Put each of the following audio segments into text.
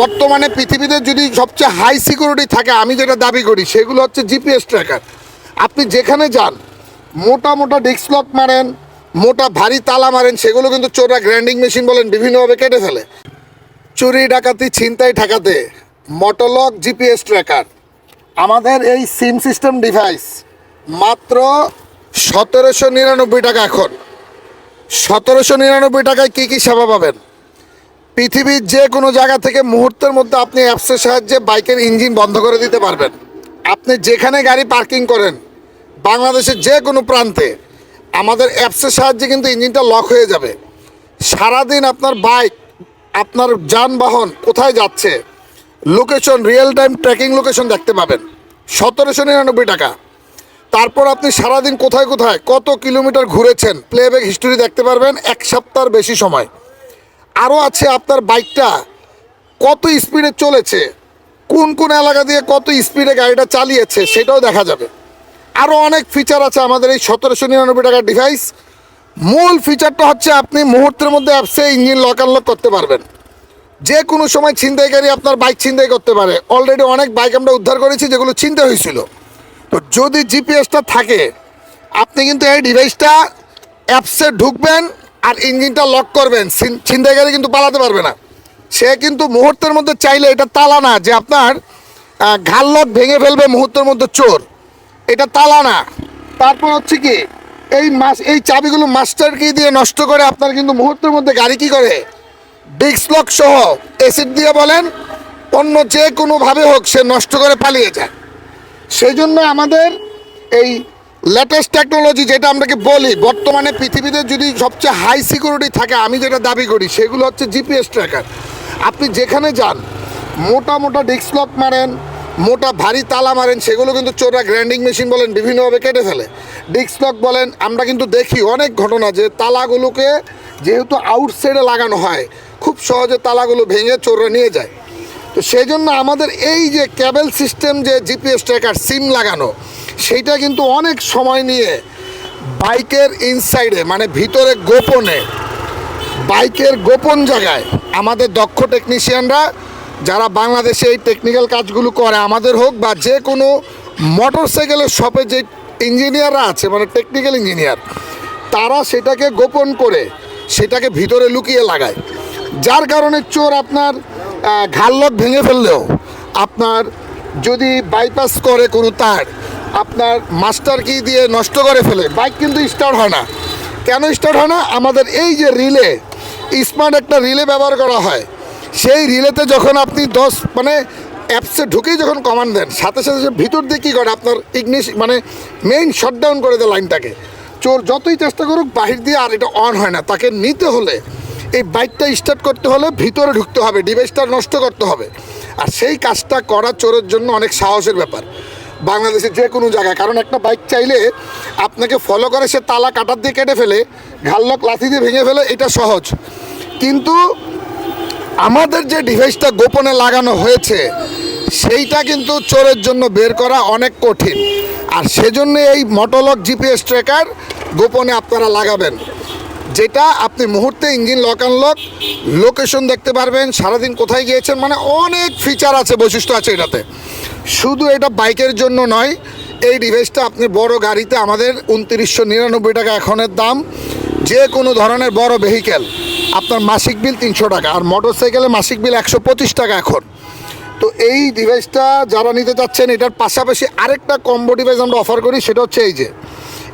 বর্তমানে পৃথিবীতে যদি সবচেয়ে হাই সিকিউরিটি থাকে, আমি যেটা দাবি করি, সেগুলো হচ্ছে জিপিএস ট্র্যাকার আপনি যেখানে যান, মোটা মোটা ডিস্ক লক মারেন, মোটা ভারী তালা মারেন, সেগুলো কিন্তু চোরা গ্র্যান্ডিং মেশিন বলেন, বিভিন্নভাবে কেটে ফেলে। চুরি, ডাকাতি, ছিনতাই, ঠেকাতে। মটোলক জিপিএস ট্র্যাকার আমাদের এই সিম সিস্টেম ডিভাইস মাত্র সতেরোশো নিরানব্বই টাকা এখন। সতেরোশো নিরানব্বই টাকায় কী কী সেবা পাবেন? পৃথিবীর যে কোনো জায়গা থেকে মুহূর্তের মধ্যে আপনি অ্যাপসের সাহায্যে বাইকের ইঞ্জিন বন্ধ করে দিতে পারবেন। আপনি যেখানে গাড়ি পার্কিং করেন, বাংলাদেশের যে কোনো প্রান্তে, আমাদের অ্যাপসের সাহায্যে কিন্তু ইঞ্জিনটা লক হয়ে যাবে। সারাদিন আপনার বাইক, আপনার যানবাহন কোথায় যাচ্ছে, location real time tracking location দেখতে পাবেন। সতেরোশো নিরানব্বই টাকা। তারপর আপনি সারাদিন কোথায় কোথায় কত কিলোমিটার ঘুরেছেন প্লেব্যাক হিস্টোরি দেখতে পারবেন, এক সপ্তাহের বেশি সময়। আরও আছে আপনার বাইকটা। কত স্পিডে চলেছে? কোন কোন এলাকা দিয়ে কত স্পিডে গাড়িটা চালিয়েছে সেটাও দেখা যাবে। আরও অনেক ফিচার আছে আমাদের এই সতেরোশো নিরানব্বই টাকার ডিভাইস মূল ফিচারটা হচ্ছে আপনি মুহূর্তের মধ্যে অ্যাপসে ইঞ্জিন লক আনলক করতে পারবেন। যে কোনো সময় ছিনতাইকারী আপনার বাইক ছিনতাই করতে পারে। অলরেডি অনেক বাইক আমরা উদ্ধার করেছি যেগুলো ছিনতাই হয়েছিল। তো যদি জিপিএসটা থাকে, আপনি কিন্তু এই ডিভাইসটা অ্যাপসে ঢুকবেন আর ইঞ্জিনটা লক করবেন ছিন- ছিনতাইকারী কিন্তু পালাতে পারবে না। সে কিন্তু মুহূর্তের মধ্যে চাইলে এটা তালা না যে আপনার আহ, ঘাল লক ভেঙে ফেলবে মুহূর্তের মধ্যে চোর। এটা তালা না। তারপর হচ্ছে কি এই মাস এই চাবিগুলো মাস্টার কি দিয়ে নষ্ট করে আপনার কিন্তু মুহূর্তের মধ্যে গাড়ি কি করে? ডিস্ক লক সহ এসিড দিয়ে বলেন অন্য যে কোনোভাবে হোক সে নষ্ট করে পালিয়ে যায়। সেই জন্য আমাদের এই লেটেস্ট টেকনোলজি যেটা আমরাকে বলি, বর্তমানে পৃথিবীতে যদি সবচেয়ে হাই সিকিউরিটি থাকে, আমি যেটা দাবি করি, সেগুলো হচ্ছে জিপিএস ট্র্যাকার আপনি যেখানে যান, মোটা মোটা ডিস্ক লক মারেন, মোটা ভারী তালা মারেন, সেগুলো কিন্তু চোরা গ্র্যান্ডিং মেশিন বলেন, বিভিন্নভাবে কেটে ফেলে। ডিস্ক লক বলেন, আমরা কিন্তু দেখি অনেক ঘটনা যে তালাগুলোকে যেহেতু আউটসাইডে লাগানো হয়, খুব সহজে তালাগুলো ভেঙে চোররা নিয়ে যায়। তো সেই জন্য আমাদের এই যে ক্যাবেল সিস্টেম যে জিপিএস ট্র্যাকার সিম লাগানো সেইটা কিন্তু অনেক সময় নিয়ে বাইকের ইনসাইডে মানে ভিতরে গোপনে, বাইকের গোপন জায়গায় আমাদের দক্ষ টেকনিশিয়ানরা যারা বাংলাদেশে এই টেকনিক্যাল কাজগুলো করে, আমাদের হোক বা যে কোনো মোটর সাইকেলের শপে যে ইঞ্জিনিয়াররা আছে মানে টেকনিক্যাল ইঞ্জিনিয়ার তারা সেটাকে গোপন করে, সেটাকে ভিতরে লুকিয়ে লাগায়। যার কারণে চোর আপনার ঘাল্লক ভেঙে ফেললেও আপনার যদি বাইপাস করে কোনো তার আপনার মাস্টার কি দিয়ে নষ্ট করে ফেলে? বাইক কিন্তু স্টার্ট হয় না। কেন স্টার্ট হয় না? আমাদের এই যে রিলে স্মার্ট একটা রিলে ব্যবহার করা হয়, সেই রিলেতে যখন আপনি দশ মানে অ্যাপসে ঢুকেই যখন কমান্ড দেন, সাথে সাথে ভিতর দিয়ে কী করে? আপনার ইগনিশ মানে মেইন শটডাউন করে দেয় লাইনটাকে চোর যতই চেষ্টা করুক, বাহির দিয়ে আর এটা অন হয় না। তাকে নিতে হলে এই বাইকটা স্টার্ট করতে হলে ভিতরে ঢুকতে হবে ডিভাইসটা নষ্ট করতে হবে। আর সেই কাজটা করা চোরের জন্য অনেক সাহসের ব্যাপার। বাংলাদেশের যে কোনো জায়গায়। কারণ একটা বাইক চাইলে আপনাকে ফলো করে, সে তালা কাটার দিয়ে কেটে ফেলে, ঘাল্লক লাথি দিয়ে ভেঙে ফেলে, এটা সহজ। কিন্তু আমাদের যে ডিভাইসটা গোপনে লাগানো হয়েছে, সেইটা কিন্তু চোরের জন্য বের করা অনেক কঠিন। আর সেজন্য এই মটোলক জিপিএস ট্রেকার গোপনে আপনারা লাগাবেন। যেটা আপনি মুহূর্তে ইঞ্জিন লক আনলক লোকেশন দেখতে পারবেন, সারাদিন কোথায় গিয়েছেন মানে অনেক ফিচার আছে, বৈশিষ্ট্য আছে এটাতে। শুধু এটা বাইকের জন্য নয়, এই ডিভাইসটা আপনি বড় গাড়িতে আমাদের উনত্রিশশো নিরানব্বই টাকা এখনের দাম, যে কোনো ধরনের বড় ভেহিকেল আপনার মাসিক বিল তিনশো টাকা, আর মোটর সাইকেলে মাসিক বিল একশো পঁচিশ টাকা এখন। তো এই ডিভাইসটা যারা নিতে চাচ্ছেন, এটার পাশাপাশি আরেকটা কম্বো ডিভাইস আমরা অফার করি, সেটা হচ্ছে এই যে।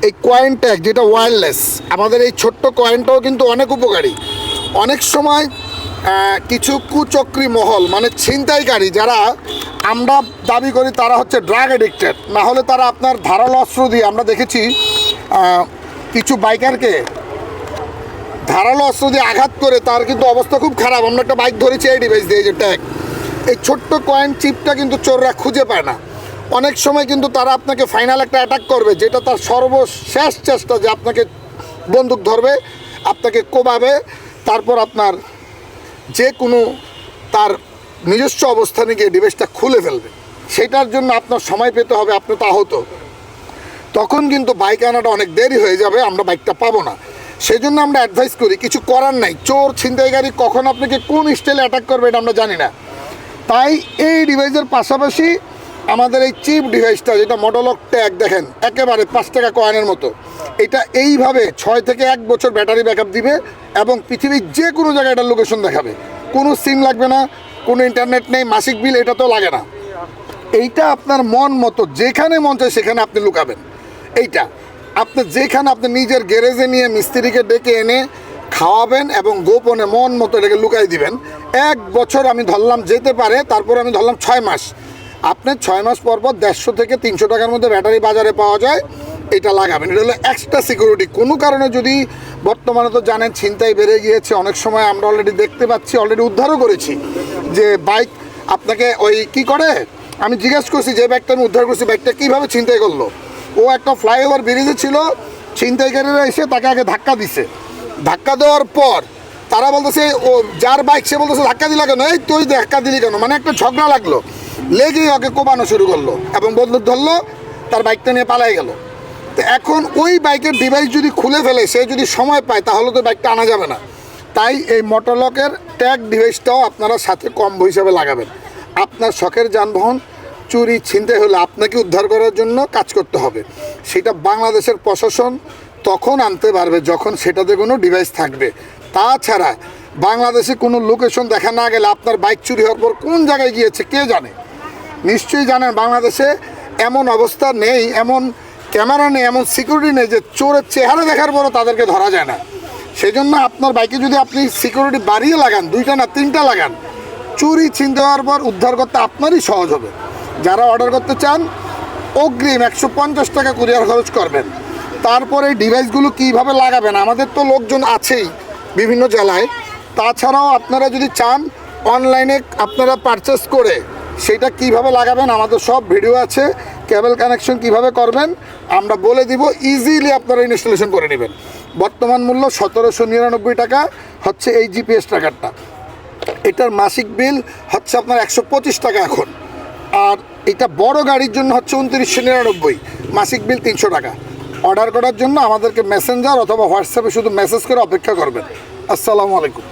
এই কয়েন ট্যাগ যেটা ওয়্যারলেস আমাদের এই ছোট্ট কয়েনটাও কিন্তু অনেক উপকারী। অনেক সময় কিছু কুচক্রী মহল মানে ছিনতাইকারী যারা আমরা দাবি করি তারা হচ্ছে ড্রাগ এডিক্টেড না হলে তারা আপনার ধারালো অস্ত্র দিয়ে, আমরা দেখেছি কিছু বাইকারকে ধারালো অস্ত্র দিয়ে আঘাত করে তার কিন্তু অবস্থা খুব খারাপ। আমরা একটা বাইক ধরেছি, এই ডিভাইস দিয়ে যে ট্যাগ এই ছোট্ট কয়েন চিপটা কিন্তু চোররা খুঁজে পায় না। অনেক সময় কিন্তু তারা আপনাকে ফাইনাল একটা অ্যাটাক করবে, যেটা তার সর্বশেষ চেষ্টা যে আপনাকে বন্দুক ধরবে, আপনাকে কোবাবে, তারপর আপনার যে কোনো তার নিজস্ব অবস্থানে গিয়ে ডিভাইসটা খুলে ফেলবে। সেটার জন্য আপনার সময় পেতে হবে, আপনি তা হতো তখন কিন্তু বাইক আনাটা অনেক দেরি হয়ে যাবে, আমরা বাইকটা পাবো না। সেই জন্য আমরা অ্যাডভাইস করি, কিছু করার নাই। চোর ছিনতাইকারী কখন আপনাকে কোন স্টাইলে অ্যাটাক করবে এটা আমরা জানি না। তাই এই ডিভাইসের পাশাপাশি আমাদের এই চিপ ডিভাইসটা, যেটা মডলক ট্যাগ দেখেন, একেবারে পাঁচ টাকা কয়েনের মতো। এটা এইভাবে ছয় থেকে এক বছর ব্যাটারি ব্যাকআপ দিবে এবং পৃথিবীর যে কোনো জায়গায় এটার লোকেশন দেখাবে। কোনো সিম লাগবে না, কোনো ইন্টারনেট নেই, মাসিক বিল এটা তো লাগে না। এইটা আপনার মন মতো, যেখানে মন চায় সেখানে আপনি লুকাবেন। এইটা, আপনি যেখানে আপনি নিজের গ্যারেজে নিয়ে মিস্ত্রিকে ডেকে এনে খাওয়াবেন এবং গোপনে মন মতো এটাকে লুকাই দিবেন। এক বছর আমি ধরলাম, যেতে পারে, তারপর আমি ধরলাম ছয় মাস। আপনি ছয় মাস পর পর দেড়শো থেকে তিনশো টাকার মধ্যে ব্যাটারি বাজারে পাওয়া যায়, এটা লাগাবেন। এটা হলো এক্সট্রা সিকিউরিটি কোনো কারণে যদি বর্তমানে তো জানেন ছিনতাই বেড়ে গিয়েছে, অনেক সময় আমরা অলরেডি দেখতে পাচ্ছি অলরেডি উদ্ধারও করেছি যে বাইক আপনাকে ওই কি করে? আমি জিজ্ঞেস করছি, যে ব্যাগটা আমি উদ্ধার করছি ব্যাগটা কীভাবে ছিনতাই করল? ও একটা ফ্লাইওভার ব্রিজে ছিল, ছিনতাইকারীরা এসে তাকে আগে ধাক্কা দিছে। ধাক্কা দেওয়ার পর তারা বলতেছে, ও, যার বাইক সে বলতেছে, ধাক্কা দিলা কেন? এই, তুই ধাক্কা দিলি কেন? মানে একটা ঝগড়া লাগল। লেগেই ওকে কোপানো শুরু করল এবং বন্দুক ধরলো, তার বাইকটা নিয়ে পালাই গেল। তো এখন ওই বাইকের ডিভাইস যদি খুলে ফেলে, সে যদি সময় পায়, তাহলে তো বাইকটা আনা যাবে না। তাই এই মোটরলকের ট্যাগ ডিভাইসটাও আপনারা সাথে কম্বো হিসাবে লাগাবেন। আপনার শখের যানবাহন, চুরি ছিনতে হলে আপনাকে উদ্ধার করার জন্য কাজ করতে হবে। সেটা বাংলাদেশের প্রশাসন তখন আনতে পারবে যখন সেটাতে কোনো ডিভাইস থাকবে। তাছাড়া বাংলাদেশে কোনো লোকেশন দেখা না গেলে আপনার বাইক চুরি হওয়ার পর কোন জায়গায় গিয়েছে কে জানে? নিশ্চয়ই জানেন বাংলাদেশে এমন অবস্থা নেই, এমন ক্যামেরা নেই, এমন সিকিউরিটি নেই যে চোরের চেহারা দেখার পরও তাদেরকে ধরা যায় না। সেই জন্য আপনার বাইকে যদি আপনি সিকিউরিটি বাড়িয়ে লাগান, দুইটা না তিনটা লাগান, চুরি ছিনতে হওয়ার পর উদ্ধার করতে আপনারই সহজ হবে। যারা অর্ডার করতে চান, অগ্রিম একশো পঞ্চাশ টাকা কুরিয়ার খরচ করবেন। তারপরে এই ডিভাইসগুলো কীভাবে লাগাবেন? আমাদের তো লোকজন আছেই বিভিন্ন জেলায়। তাছাড়াও আপনারা যদি চান অনলাইনে আপনারা পারচেস করে সেটা কীভাবে লাগাবেন, আমাদের সব ভিডিও আছে, কেবল কানেকশন কীভাবে করবেন, আমরা বলে দিব ইজিলি আপনারা ইনস্টলেশন করে নেবেন। বর্তমান মূল্য সতেরোশো নিরানব্বই টাকা, হচ্ছে এই জিপিএস ট্র্যাকারটা এটার মাসিক বিল হচ্ছে আপনার একশো পঁচিশ টাকা এখন। আর এটা বড় গাড়ির জন্য হচ্ছে উনত্রিশশো নিরানব্বই, মাসিক বিল তিনশো টাকা। অর্ডার করার জন্য আমাদেরকে মেসেঞ্জার অথবা হোয়াটসঅ্যাপে শুধু মেসেজ করে অপেক্ষা করবেন। আসসালামু আলাইকুম।